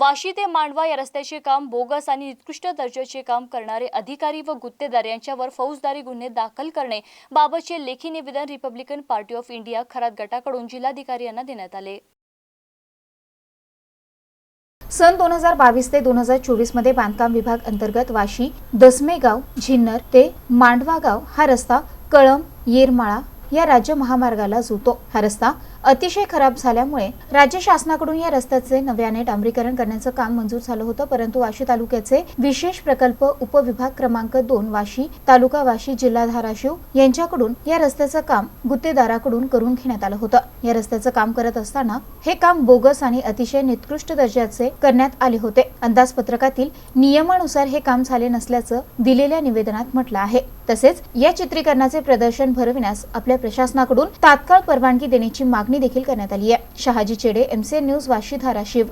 वाशी ते मांडवा या रस्त्याचे काम बोगस आणि निकृष्ट दर्जाचे काम करणारे अधिकारी व गुत्तेदार यांच्यावर फौजदारी गुन्हे दाखल करणे बाबतचे लेखी निवेदन Republican Party of India Kharat गटाकडून जिल्हाधिकारी यांना देण्यात आले. सन दोन हजार बावीस ते दोन हजार चोवीसमध्ये बांधकाम विभाग अंतर्गत वाशी दसमेगाव झिन्नर ते मांडवा गाव हा रस्ता कळम येरमाळा या राज्य महामार्गाला जुतो. हा रस्ता अतिशय खराब झाल्यामुळे राज्य शासनाकडून या रस्त्याचे नव्याने डांबरीकरण करण्याचं काम मंजूर झालं होतं. परंतु वाशी तालुक्याचे विशेष प्रकल्प उपविभाग क्रमांक दोन वाशी तालुका वाशी जिल्हा धाराशिव यांच्याकडून या रस्त्याचं काम गुत्तेदाराकडून करून घेण्यात आलं होतं. या रस्त्याचं काम करत असताना हे काम बोगस आणि अतिशय निकृष्ट दर्जाचे करण्यात आले होते. अंदाजपत्रकातील नियमानुसार हे काम झाले नसल्याचं दिलेल्या निवेदनात म्हटलं आहे. तसेच या चित्रीकरणाचे प्रदर्शन भरविण्यास आपल्या प्रशासनाकडून तात्काळ परवानगी देण्याची मागणी देखील करण्यात आली आहे. शहाजी चेडे एमसीएन न्यूज वाशी धाराशिव.